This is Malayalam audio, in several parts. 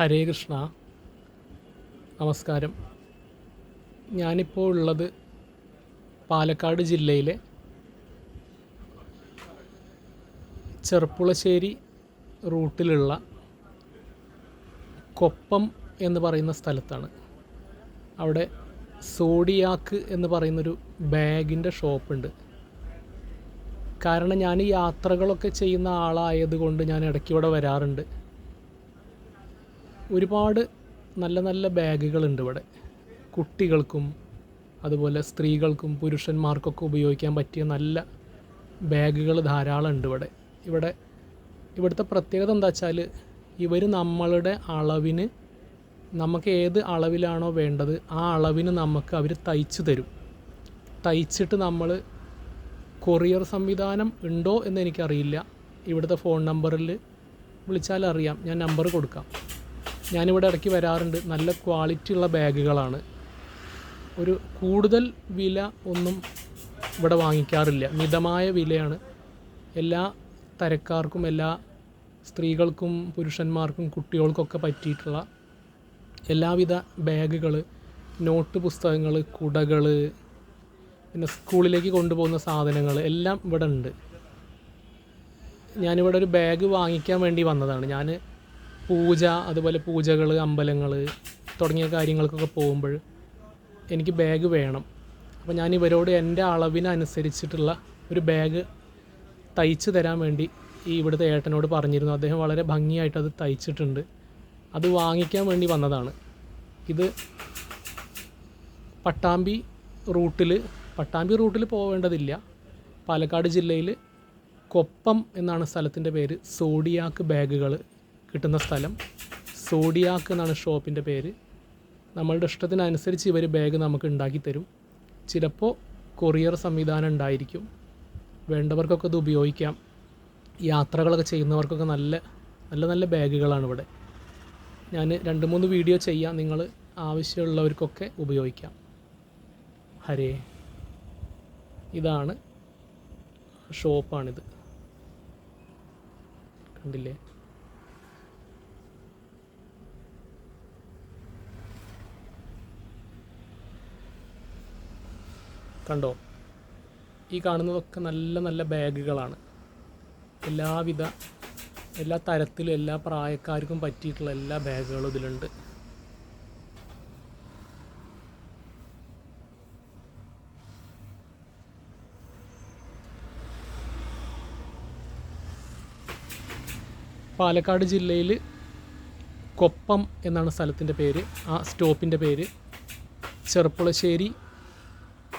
ഹരേ കൃഷ്ണ. നമസ്കാരം. ഞാനിപ്പോൾ ഉള്ളത് പാലക്കാട് ജില്ലയിലെ ചെർപ്പുളശ്ശേരി റൂട്ടിലുള്ള കൊപ്പം എന്ന് പറയുന്ന സ്ഥലത്താണ്. അവിടെ സോഡിയാക്ക് എന്ന് പറയുന്നൊരു ബാഗിന്റെ ഷോപ്പുണ്ട്. കാരണം ഞാൻ യാത്രകളൊക്കെ ചെയ്യുന്ന ആളായതുകൊണ്ട് ഞാൻ ഇടയ്ക്ക് ഇവിടെ വരാറുണ്ട്. ഒരുപാട് നല്ല നല്ല ബാഗുകളുണ്ട് ഇവിടെ. കുട്ടികൾക്കും അതുപോലെ സ്ത്രീകൾക്കും പുരുഷന്മാർക്കൊക്കെ ഉപയോഗിക്കാൻ പറ്റിയ നല്ല ബാഗുകൾ ധാരാളം ഉണ്ട് ഇവിടെ. ഇവിടെ ഇവിടുത്തെ പ്രത്യേകത എന്താ വെച്ചാൽ ഇവർ നമ്മളുടെ അളവിന് നമുക്ക് ഏത് അളവിലാണോ വേണ്ടത് ആ അളവിന് നമുക്ക് അവർ തയ്ച്ചു തരും. തയ്ച്ചിട്ട് നമ്മൾ കൊറിയർ സംവിധാനം ഉണ്ടോ എന്ന് എനിക്കറിയില്ല. ഇവിടുത്തെ ഫോൺ നമ്പറിൽ വിളിച്ചാൽ അറിയാം ഞാൻ നമ്പർ കൊടുക്കാം. ഞാനിവിടെ ഇടയ്ക്ക് വരാറുണ്ട്. നല്ല ക്വാളിറ്റി ഉള്ള ബാഗുകളാണ്. ഒരു കൂടുതൽ വില ഒന്നും ഇവിടെ വാങ്ങിക്കാറില്ല. മിതമായ വിലയാണ്. എല്ലാ തരക്കാർക്കും എല്ലാ സ്ത്രീകൾക്കും പുരുഷന്മാർക്കും കുട്ടികൾക്കൊക്കെ പറ്റിയിട്ടുള്ള എല്ലാവിധ ബാഗുകൾ നോട്ട് പുസ്തകങ്ങൾ കുടകൾ പിന്നെ സ്കൂളിലേക്ക് കൊണ്ടുപോകുന്ന സാധനങ്ങൾ എല്ലാം ഇവിടെ ഉണ്ട്. ഞാനിവിടെ ഒരു ബാഗ് വാങ്ങിക്കാൻ വേണ്ടി വന്നതാണ്. ഞാൻ പൂജ അതുപോലെ പൂജകൾ അമ്പലങ്ങൾ തുടങ്ങിയ കാര്യങ്ങൾക്കൊക്കെ പോകുമ്പോൾ എനിക്ക് ബാഗ് വേണം. അപ്പോൾ ഞാൻ ഇവരോട് എന്റെ അളവിനനുസരിച്ചിട്ടുള്ള ഒരു ബാഗ് തയ്ച്ച് തരാൻ വേണ്ടി ഈ ഇവിടുത്തെ ഏട്ടനോട് പറഞ്ഞിരുന്നു. അദ്ദേഹം വളരെ ഭംഗിയായിട്ട് അത് തയ്ച്ചിട്ടുണ്ട്. അത് വാങ്ങിക്കാൻ വേണ്ടി വന്നതാണ്. ഇത് പട്ടാമ്പി റൂട്ടിൽ പട്ടാമ്പി റൂട്ടിൽ പോവേണ്ടതില്ല. പാലക്കാട് ജില്ലയിൽ കൊപ്പം എന്നാണ് സ്ഥലത്തിന്റെ പേര്. സോഡിയാക്ക് ബാഗുകൾ കിട്ടുന്ന സ്ഥലം. സോഡിയാക്ക് എന്നാണ് ഷോപ്പിന്റെ പേര്. നമ്മളുടെ ഇഷ്ടത്തിനനുസരിച്ച് ഇവർ ബാഗ് നമുക്ക് ഉണ്ടാക്കി തരും. ചിലപ്പോൾ കൊറിയർ സംവിധാനം ഉണ്ടായിരിക്കും. വേണ്ടവർക്കൊക്കെ ഇത് ഉപയോഗിക്കാം. യാത്രകളൊക്കെ ചെയ്യുന്നവർക്കൊക്കെ നല്ല നല്ല നല്ല ബാഗുകളാണ് ഇവിടെ. ഞാൻ രണ്ട് മൂന്ന് വീഡിയോ ചെയ്യാം. നിങ്ങൾ ആവശ്യമുള്ളവർക്കൊക്കെ ഉപയോഗിക്കാം. ഹരേ. ഇതാണ് ഷോപ്പാണിത്. കണ്ടില്ലേ? കണ്ടോ? ഈ കാണുന്നതൊക്കെ നല്ല നല്ല ബാഗുകളാണ്. എല്ലാവിധ എല്ലാ തരത്തിലും എല്ലാ പ്രായക്കാർക്കും പറ്റിയിട്ടുള്ള എല്ലാ ബാഗുകളും ഇതിലുണ്ട്. പാലക്കാട് ജില്ലയിൽ കൊപ്പം എന്നാണ് സ്ഥലത്തിന്റെ പേര്. ആ സ്റ്റോപ്പിന്റെ പേര്. ചെറുപ്പുളശ്ശേരി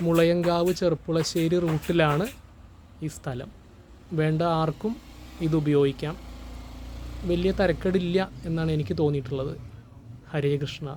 മുളയങ്കാവ് ചെറുപ്പുളശ്ശേരി റൂട്ടിലാണ് ഈ സ്ഥലം. വേണ്ട ആർക്കും ഇത് ഉപയോഗിക്കാം. വലിയ തരക്കേടില്ല എന്നാണ് എനിക്ക് തോന്നിയിട്ടുള്ളത്. ഹരേ കൃഷ്ണ.